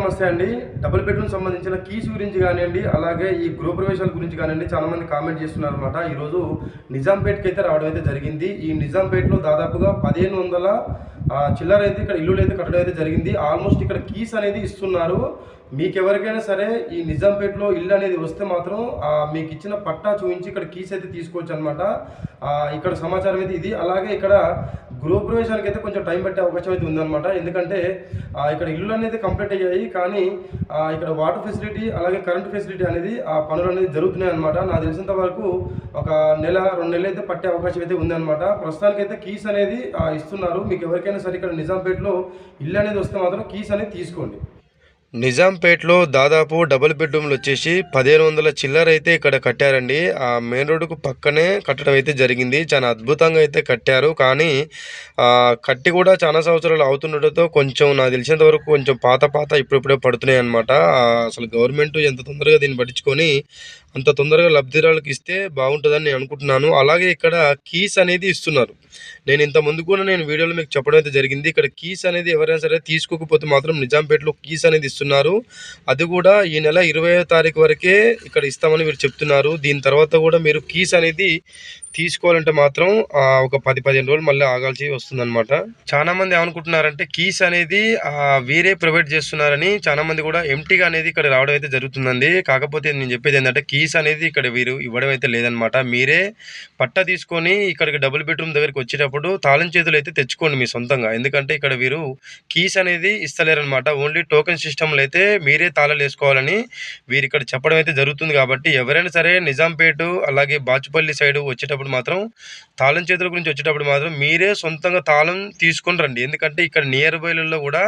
నమస్తే అండి double bedroom సంబంధించిన కీస్ గురించి కానివ్వండి అలాగే ఈ గృహ ప్రవేశాల గురించి కానివ్వండి చాలామంది కామెంట్ చేస్తున్నారు అనమాట ఈరోజు నిజాంపేట్కి అయితే రావడం అయితే జరిగింది. ఈ నిజాంపేట్లో దాదాపుగా పదిహేను వందల చిల్లర అయితే ఇక్కడ ఇల్లులు అయితే కట్టడం అయితే జరిగింది. ఆల్మోస్ట్ ఇక్కడ కీస్ అనేది ఇస్తున్నారు. మీకు ఎవరికైనా సరే ఈ నిజాంపేటలో ఇల్లు అనేది వస్తే మాత్రం మీకు ఇచ్చిన పట్టా చూపించి ఇక్కడ కీస్ అయితే తీసుకోవచ్చు అనమాట ఇక్కడ సమాచారం అయితే ఇది. అలాగే ఇక్కడ గృహప్రవేశానికి అయితే కొంచెం టైం పట్టే అవకాశం అయితే ఉందన్నమాట. ఎందుకంటే ఇక్కడ ఇల్లు అనేది కంప్లీట్ అయ్యాయి. కానీ ఇక్కడ వాటర్ ఫెసిలిటీ అలాగే కరెంట్ ఫెసిలిటీ అనేది ఆ పనులు అనేది జరుగుతున్నాయి అనమాట నాకు తెలిసినంత వరకు ఒక నెల రెండు నెలలు అయితే పట్టే అవకాశం అయితే ఉందన్నమాట. ప్రస్తుతానికి అయితే కీస్ అనేది ఇస్తున్నారు. మీకు ఎవరికైనా సరే ఇక్కడ నిజాంపేటలో ఇల్లు అనేది వస్తే మాత్రం కీస్ అనేది తీసుకోండి. నిజాంపేట్లో దాదాపు డబుల్ బెడ్రూమ్లు వచ్చేసి పదిహేను వందల చిల్లర అయితే ఇక్కడ కట్టారండి. ఆ మెయిన్ రోడ్డుకు పక్కనే కట్టడం అయితే జరిగింది. చాలా అద్భుతంగా అయితే కట్టారు. కానీ కట్టి కూడా చాలా సంవత్సరాలు అవుతుండటంతో కొంచెం నాకు తెలిసినంత వరకు కొంచెం పాత పాత ఇప్పుడిప్పుడే పడుతున్నాయి అనమాట అసలు గవర్నమెంట్ ఎంత తొందరగా దీన్ని పట్టించుకొని అంత తొందరగా లబ్ధిదారులకు ఇస్తే బాగుంటుందని నేను అనుకుంటున్నాను. అలాగే ఇక్కడ కీస్ అనేది ఇస్తున్నారు. నేను ఇంత ముందు కూడా నేను వీడియోలో మీకు చెప్పడం అయితే జరిగింది. ఇక్కడ కీస్ అనేది ఎవరైనా సరే తీసుకోకపోతే మాత్రం నిజాంపేటలో కీస్ అనేది ఇస్తున్నారు అది కూడా ఈ నెల ఇరవై తారీఖు వరకే ఇక్కడ ఇస్తామని మీరు చెప్తున్నారు. దీని తర్వాత కూడా మీరు కీస్ అనేది తీసుకోవాలంటే మాత్రం ఒక పది పదిహేను రోజులు మళ్ళీ ఆగాల్సి వస్తుందన్నమాట. చాలా మంది ఏమనుకుంటున్నారంటే కీస్ అనేది వేరే వీరే ప్రొవైడ్ చేస్తున్నారని చాలా మంది కూడా ఎంటీగా అనేది ఇక్కడ రావడం అయితే జరుగుతుందండి. కాకపోతే నేను చెప్పేది ఏంటంటే కీస్ అనేది ఇక్కడ వీరు ఇవ్వడం అయితే లేదనమాట మీరే పట్ట తీసుకొని ఇక్కడికి డబుల్ బెడ్రూమ్ దగ్గరికి వచ్చేటప్పుడు తాళం చేతులు అయితే తెచ్చుకోండి మీ సొంతంగా. ఎందుకంటే ఇక్కడ వీరు కీస్ అనేది ఇస్తలేరనమాట ఓన్లీ టోకెన్ సిస్టమ్లో అయితే మీరే తాళాలు వేసుకోవాలని వీరు ఇక్కడ చెప్పడం అయితే జరుగుతుంది కాబట్టి ఎవరైనా సరే నిజాంపేట అలాగే బాచుపల్లి సైడ్ వచ్చేటప్పుడు మాత్రం తాళం చేతుల గురించి వచ్చేటప్పుడు మాత్రం మీరే సొంతంగా తాళం తీసుకొని రండి. ఎందుకంటే ఇక్కడ నియర్ బైలలో కూడా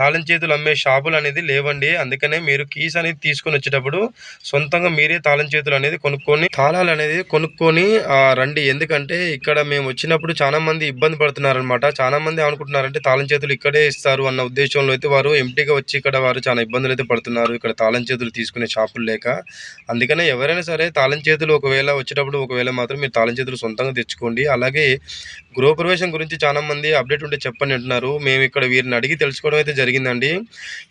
తాళం చేతులు అమ్మే షాపులు అనేది లేవండి. అందుకనే మీరు కీస్ అనేది తీసుకొని వచ్చేటప్పుడు సొంతంగా మీరే తాళం చేతులు అనేది కొనుక్కొని తాళాలు అనేది కొనుక్కొని రండి. ఎందుకంటే ఇక్కడ మేము వచ్చినప్పుడు చాలా మంది ఇబ్బంది పడుతున్నారనమాట చాలా మంది అనుకుంటున్నారంటే తాళం చేతులు ఇక్కడే ఇస్తారు అన్న ఉద్దేశంలో అయితే వారు ఎంటీగా వచ్చి ఇక్కడ వారు చాలా ఇబ్బందులు అయితే పడుతున్నారు. ఇక్కడ తాళం చేతులు తీసుకునే షాపులు లేక. అందుకనే ఎవరైనా సరే తాళం చేతులు ఒకవేళ వచ్చేటప్పుడు ఒకవేళ మాత్రం మీరు తాళం చేతులు సొంతంగా తెచ్చుకోండి. అలాగే గృహప్రవేశం గురించి చాలా మంది అప్డేట్ ఉంటే చెప్పని అంటున్నారు. మేము ఇక్కడ వీరిని అడిగి తెలుసుకోవడం అయితే జరిగిందండి.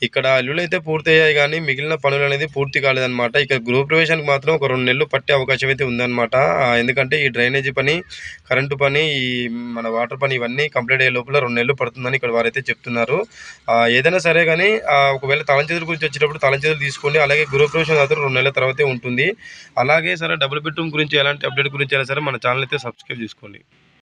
ఇక్కడ ఇల్లులు అయితే పూర్తయ్యాయి కానీ మిగిలిన పనులు అనేది పూర్తి కాలేదన్నమాట. ఇక్కడ గృహప్రవేశానికి మాత్రం ఒక రెండు నెలలు పట్టే అవకాశం అయితే ఉందన్నమాట. ఎందుకంటే ఈ డ్రైనేజీ పని కరెంటు పని ఈ మన వాటర్ పని ఇవన్నీ కంప్లీట్ అయ్యే లోపల రెండు నెలలు పడుతుందని ఇక్కడ వారైతే చెప్తున్నారు. ఏదైనా సరే కానీ ఒకవేళ తలంచేతుల చేతుల గురించి వచ్చేటప్పుడు తలంచేతులు తీసుకోండి. అలాగే గృహప్రవేశం మాత్రం రెండు నెలల తర్వాతే ఉంటుంది. అలాగే సరే డబుల్ బెడ్రూమ్ గురించి ఎలాంటి అప్డేట్ గురించి అయినా సరే మన ఛానల్ అయితే సబ్స్క్రైబ్ చేసుకోండి.